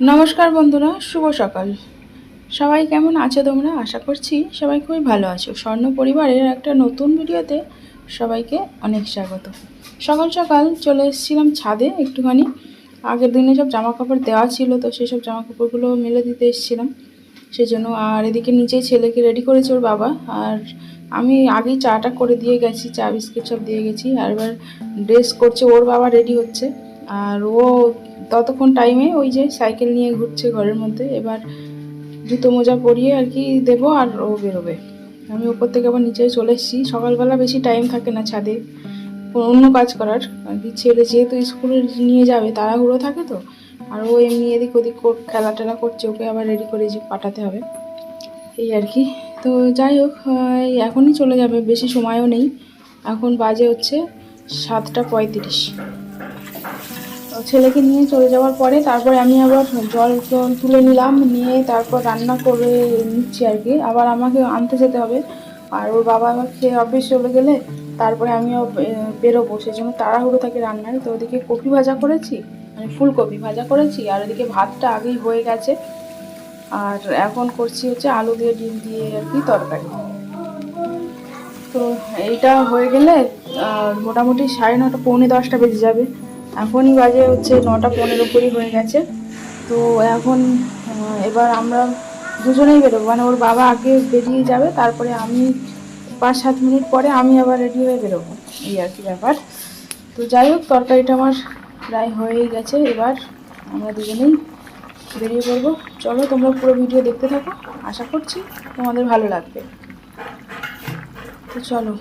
নমস্কার বন্ধুরা, শুভ সকাল। সবাই কেমন আছো তোমরা? আশা করছি সবাই খুবই ভালো আছো। স্বর্ণ পরিবারের একটা নতুন ভিডিওতে সবাইকে অনেক স্বাগত। সকাল সকাল চলে এসেছিলাম ছাদে একটুখানি। আগের দিনে সব জামা কাপড় দেওয়া ছিল, তো সেই সব জামা কাপড়গুলো মেলে দিতে এসেছিলাম। সেই জন্য আর এদিকে নিচেই ছেলেকে রেডি করেছে ওর বাবা। আর আমি আগেই চাটা করে দিয়ে গেছি, চা, বিস্কিট সব দিয়ে গেছি। আর এবার ড্রেস করছে, ওর বাবা রেডি হচ্ছে। আর ও ততক্ষণ টাইমে ওই যে সাইকেল নিয়ে ঘুরছে ঘরের মধ্যে, এবার জুতো মোজা পরিয়ে আর কি দেবো আর ও বেরোবে। আমি ওপর থেকে আবার নিচে চলে এসেছি। সকালবেলা বেশি টাইম থাকে না ছাদে, অন্য কাজ করার। আর কি ছেলে যেহেতু স্কুলে নিয়ে যাবে, তাড়াহুড়ো থাকে তো, আর ও এমনি এদিক ওদিক খেলা টেলা করছে, ওকে আবার রেডি করে যে পাঠাতে হবে। এই আর কি। তো যাই হোক এখনই চলে যাবে, বেশি সময়ও নেই। এখন বাজে হচ্ছে সাতটা পঁয়ত্রিশ। ছেলেকে নিয়ে চলে যাওয়ার পরে তারপরে আমি আবার জল তুলে নিলাম, নিয়ে তারপর রান্না করে নিচ্ছি আর কি। আবার আমাকে আনতে যেতে হবে। আর ওর বাবা আমার খেয়ে অফিস চলে গেলে তারপরে আমিও বেরোবো। সেই জন্য তাড়াহুড়ো থাকে রান্নায়। তো ওদিকে কপি ভাজা করেছি মানে ফুলকপি ভাজা করেছি। আর ওদিকে ভাতটা আগেই হয়ে গেছে। আর এখন করছি হচ্ছে আলু দিয়ে ডিম দিয়ে আর কি তরকারি। তো এইটা হয়ে গেলে মোটামুটি সাড়ে নটা, পৌনে দশটা বেজে যাবে। এখনই বাজে হচ্ছে নটা পনেরো কুড়ি হয়ে গেছে। তো এখন এবার আমরা দুজনেই বেরোবো। মানে ওর বাবা আগে বেরিয়ে যাবে, তারপরে আমি পাঁচ সাত মিনিট পরে আমি আবার রেডি হয়ে বেরোবো। এই আর কি ব্যাপার। তো যাই হোক, তরকারিটা আমার প্রায় হয়েই গেছে। এবার আমরা দুজনেই বেরিয়ে পড়ব। চলো, তোমরা পুরো ভিডিও দেখতে থাকো। আশা করছি তোমাদের ভালো লাগবে। তো চলো,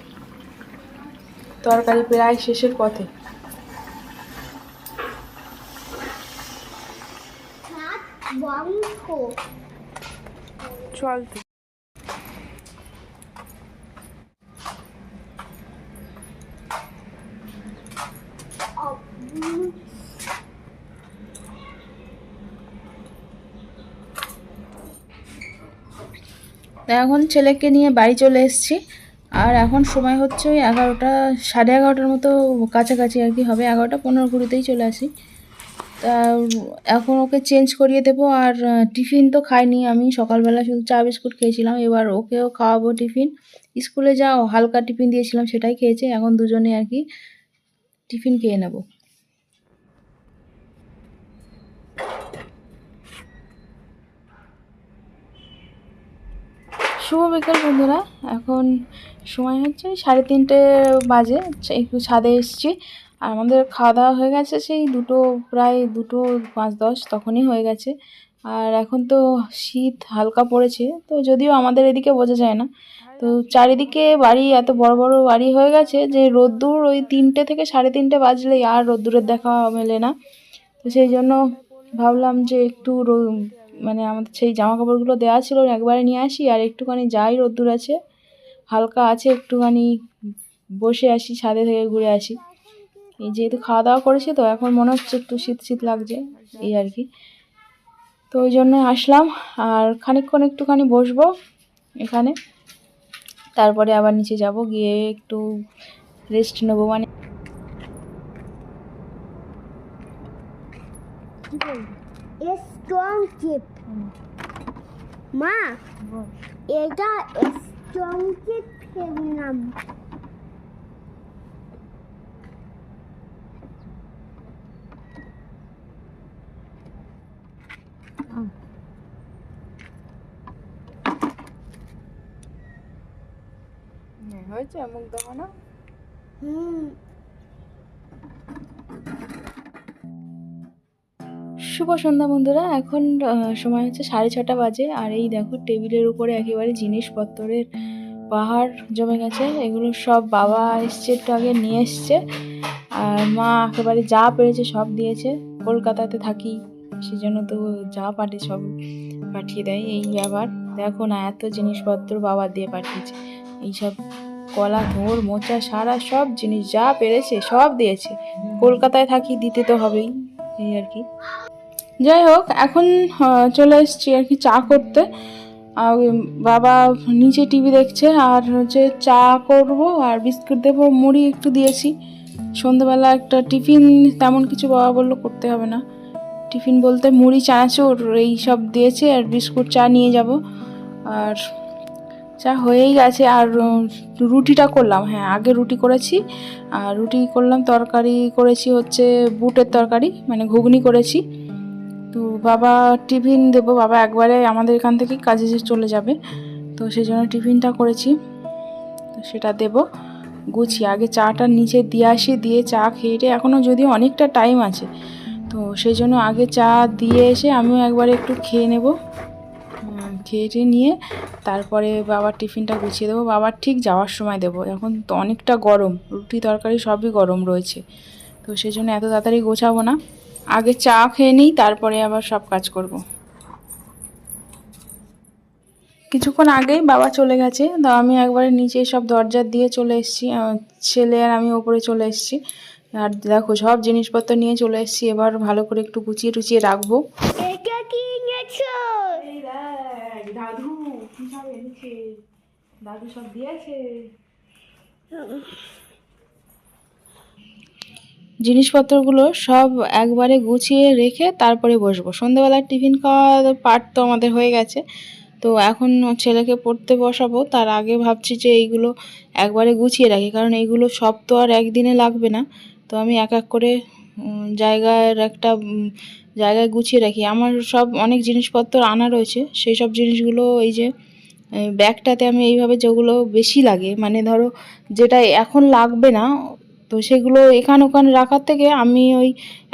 তরকারি প্রায় শেষের পথে বন্ধ চল তো। এখন ছেলেকে নিয়ে বাড়ি চলে এসেছি। আর এখন সময় হচ্ছে ওই এগারোটা, সাড়ে এগারোটার মতো কাছাকাছি আর কি হবে। এগারোটা পনেরো কুড়িতেই চলে আসি। তা এখন ওকে চেঞ্জ করিয়ে দেবো আর টিফিন তো খাইনি আমি। সকালবেলা শুধু চা বিস্কুট খেয়েছিলাম। এবার ওকেও খাওয়াবো টিফিন। স্কুলে যাও হালকা টিফিন দিয়েছিলাম সেটাই খেয়েছে। এখন দুজনে আর কি টিফিন খেয়ে নেব। শুভ বিকেল বন্ধুরা। এখন সময় হচ্ছে সাড়ে তিনটে বাজে। একটু ছাদে এসেছি। আর আমাদের খাওয়া দাওয়া হয়ে গেছে সেই দুটো, প্রায় দুটো, পাঁচ, দশ, তখনই হয়ে গেছে। আর এখন তো শীত হালকা পড়েছে, তো যদিও আমাদের এদিকে বোঝা যায় না। তো চারিদিকে বাড়ি, এত বড় বড় বাড়ি হয়ে গেছে যে রোদ্দুর ওই তিনটে থেকে সাড়ে তিনটে বাজলেই আর রোদ্দুরের দেখা মেলে না। তো সেই জন্য ভাবলাম যে একটু মানে আমাদের সেই জামা কাপড়গুলো দেওয়া ছিল, একবারে নিয়ে আসি আর একটুখানি যাই, রোদ্দুর আছে। হালকা আছে, একটুখানি বসে আসি, ছাদে থেকে ঘুরে আসি। এই যেহেতু খাওয়া দাওয়া করেছি তো এখন মনে হচ্ছে একটু শীত শীত লাগছে এই আর কি। তো ওই জন্য আসলাম আর খানিকক্ষণ একটুখানি বসবো এখানে। তারপরে আবার নিচে যাব গিয়ে একটু রেস্ট নেব মানে স্ট্রং চিপ মা এটা স্ট্রং চিপ নাম হয়েছে মুখ দেখানো হুম। শুভ সন্ধ্যা বন্ধুরা এখন সময় হচ্ছে সাড়ে ছটা বাজে আর এই দেখো টেবিলের উপরে একেবারে জিনিসপত্রের পাহাড় জমে গেছে এগুলো সব বাবা এসছে একটু আগে নিয়ে এসছে আর মা একেবারে যা পেরেছে সব দিয়েছে কলকাতাতে থাকি সেজন্য তো যা পাঠে সব পাঠিয়ে দেয় এই ব্যাপার। দেখো না এত জিনিসপত্র বাবা দিয়ে পাঠিয়েছে এইসব কলা ধোর মোচা, সারা সব জিনিস যা পেরেছে সব দিয়েছে। কলকাতায় থাকি, দিতে তো হবেই, এই আর কি। যাই হোক, এখন চলে এসেছি আর কি চা করতে। বাবা নিচে টিভি দেখছে, আর হচ্ছে চা করব, আর বিস্কুট দেবো, মুড়ি একটু দিয়েছি। সন্ধ্যেবেলা একটা টিফিন, তেমন কিছু বাবা বলল করতে হবে না। টিফিন বলতে মুড়ি, চানাচুর, এই সব দিয়েছে, আর বিস্কুট, চা নিয়ে যাব। আর চা হয়েই গেছে। আর রুটিটা করলাম। হ্যাঁ আগে রুটি করেছি। আর রুটি করলাম, তরকারি করেছি হচ্ছে বুটের তরকারি মানে ঘুগনি করেছি। তো বাবা টিফিন দেবো। বাবা একবারে আমাদের এখান থেকে কাজে চলে যাবে। তো সেই জন্য টিফিনটা করেছি। তো সেটা দেবো। গুছিয়ে আগে চাটা নিচে দিয়ে আসি, দিয়ে চা খেয়ে এখনও যদিও অনেকটা টাইম আছে। তো সেই জন্য আগে চা দিয়ে এসে আমিও একবারে একটু খেয়ে নেব। খেয়ে টেয়ে নিয়ে তারপরে বাবার টিফিনটা গুছিয়ে দেবো। বাবার ঠিক যাওয়ার সময় দেবো। এখন তো অনেকটা গরম। রুটি, তরকারি সবই গরম রয়েছে। তো সেই জন্য এত তাড়াতাড়ি গোছাবো না। আগে চা খেয়ে নিই, তারপরে আবার সব কাজ করব। কিছুক্ষণ আগেই বাবা চলে গেছে। তো আমি একবারে নিচে সব দরজা দিয়ে চলে এসেছি। ছেলে আর আমি ওপরে চলে এসেছি। আর দেখো, সব জিনিসপত্র নিয়ে চলে এসেছি। এবার ভালো করে একটু গুছিয়ে টুচিয়ে রাখব। এটা কি দাদু কি সব এনেছে দাদু সব দিয়েছে? জিনিসপত্রগুলো সব একবারে গুছিয়ে রেখে তারপরে বসবো। সন্ধ্যেবেলার টিফিন খাওয়ার পার্ট তো আমাদের হয়ে গেছে। তো এখন ছেলেকে পড়তে বসাবো। তার আগে ভাবছি যে এইগুলো একবারে গুছিয়ে রাখি, কারণ এইগুলো সব তো আর একদিনে লাগবে না। তো আমি এক এক করে জায়গার একটা জায়গায় গুছিয়ে রাখি। আমার সব অনেক জিনিসপত্র আনা রয়েছে। সেই সব জিনিসগুলো এই যে ব্যাগটাতে আমি এইভাবে যেগুলো বেশি লাগে মানে ধরো যেটা এখন লাগবে না, তো সেগুলো এখান ওখানে রাখার থেকে আমি ওই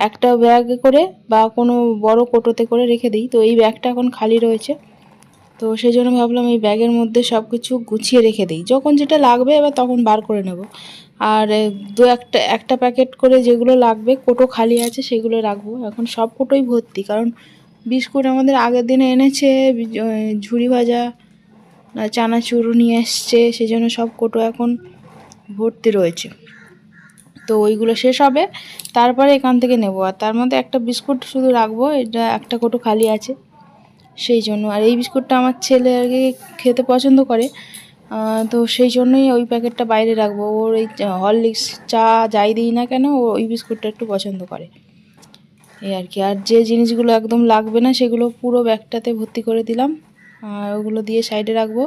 একটা ব্যাগ করে বা কোনো বড় কোটোতে করে রেখে দিই। তো এই ব্যাগটা এখন খালি রয়েছে। তো সেই জন্য ভাবলাম এই ব্যাগের মধ্যে সব কিছু গুছিয়ে রেখে দিই। যখন যেটা লাগবে এবার তখন বার করে নেব। আর দু একটা একটা প্যাকেট করে যেগুলো লাগবে, কোটো খালি আছে সেগুলো রাখব। এখন সব কোটোই ভর্তি। কারণ বিস্কুট আমাদের আগের দিনে এনেছে ঝুড়ি ভাজা চানাচুর নিয়ে এসছে সেই জন্য সব কোটো এখন ভর্তি রয়েছে। তো ওইগুলো শেষ হবে, তারপরে এখান থেকে নেব। আর তার মধ্যে একটা বিস্কুট শুধু রাখব, এটা একটা কোটো খালি আছে, সেই জন্য। আর এই বিস্কুটটা আমার ছেলে আর কি খেতে পছন্দ করে তো সেই জন্যই ওই প্যাকেটটা বাইরে রাখব। ওর এই হরলিক্স চা যাই দিই না কেন, ও ওই বিস্কুটটা একটু পছন্দ করে। এই আর কি। আর যে জিনিসগুলো একদম লাগবে না, সেগুলো পুরো ব্যাগটাতে ভর্তি করে দিলাম। আর ওগুলো দিয়ে সাইডে রাখব।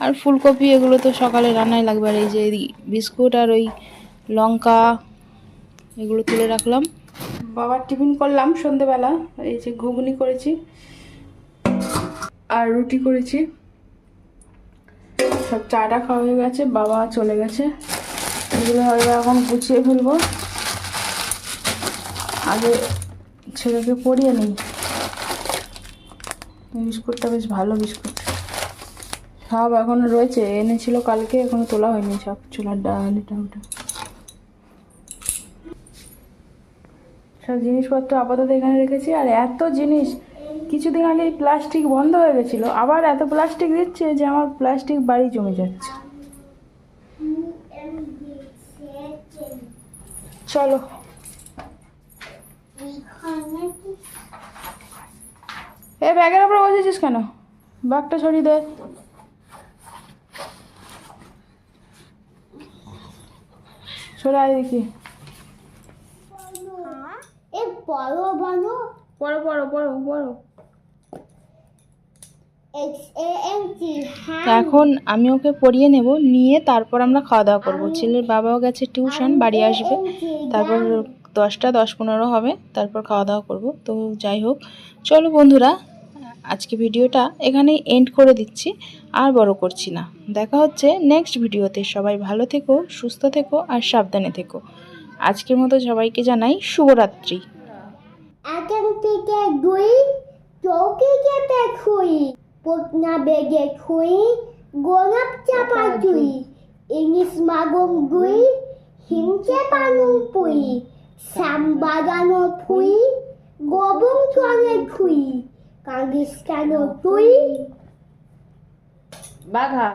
আর ফুলকপি এগুলো তো সকালে রান্নায় লাগবে। আর এই যে বিস্কুট আর ওই লঙ্কা এগুলো তুলে রাখলাম। বাবার টিফিন করলাম সন্ধেবেলা। এই যে ঘুগনি করেছি আর রুটি করেছি। সব চাটা খাওয়া হয়ে গেছে, বাবা চলে গেছে। এগুলো হয়তো এখন গুছিয়ে ফেলব। আগে ছেলেকে পরিয়ে নিই। বিস্কুটটা বেশ ভালো বিস্কুট। সব এখনও রয়েছে, এনেছিল কালকে, এখনও তোলা হয়নি সব ছোলার ডাল এটা ওটা সব জিনিসপত্র আপাতত এখানে রেখেছি, আর এত জিনিস, কিছুদিন আগে প্লাস্টিক বন্ধ হয়ে গেছিল, আবার এত প্লাস্টিক দিচ্ছে যে আমার প্লাস্টিক বাড়ি জমে যাচ্ছে। চলো। এ ব্যাগের উপরে বসেছিস কেন? ব্যাগটা সরিয়ে দে। সরে আয় দেখি। পড়ো পড়ো এখন আমি ওকে পড়িয়ে নেব নিয়ে তারপর আমরা খাওয়া দাওয়া করব। ছেলের বাবাও গেছে টিউশন বাড়ি আসবে। তারপর দশটা, দশ পনেরো হবে, তারপর খাওয়া দাওয়া করব। তো যাই হোক, চলো বন্ধুরা, আজকে ভিডিওটা এখানেই এন্ড করে দিচ্ছি, আর বড় করছি না। দেখা হচ্ছে নেক্সট ভিডিওতে। সবাই ভালো থেকো, সুস্থ থেকো, আর সাবধানে থেকো। আজকের মতো সবাইকে জানাই শুভরাত্রি। থেকে দুই খুই গোলাপ ইংলিশ মাগম দুই হিমচে পানুং পুই। শ্যাম বাজানো ফুই গোবং চলে খুই কাঁদিস কেন তুই? বাঘা।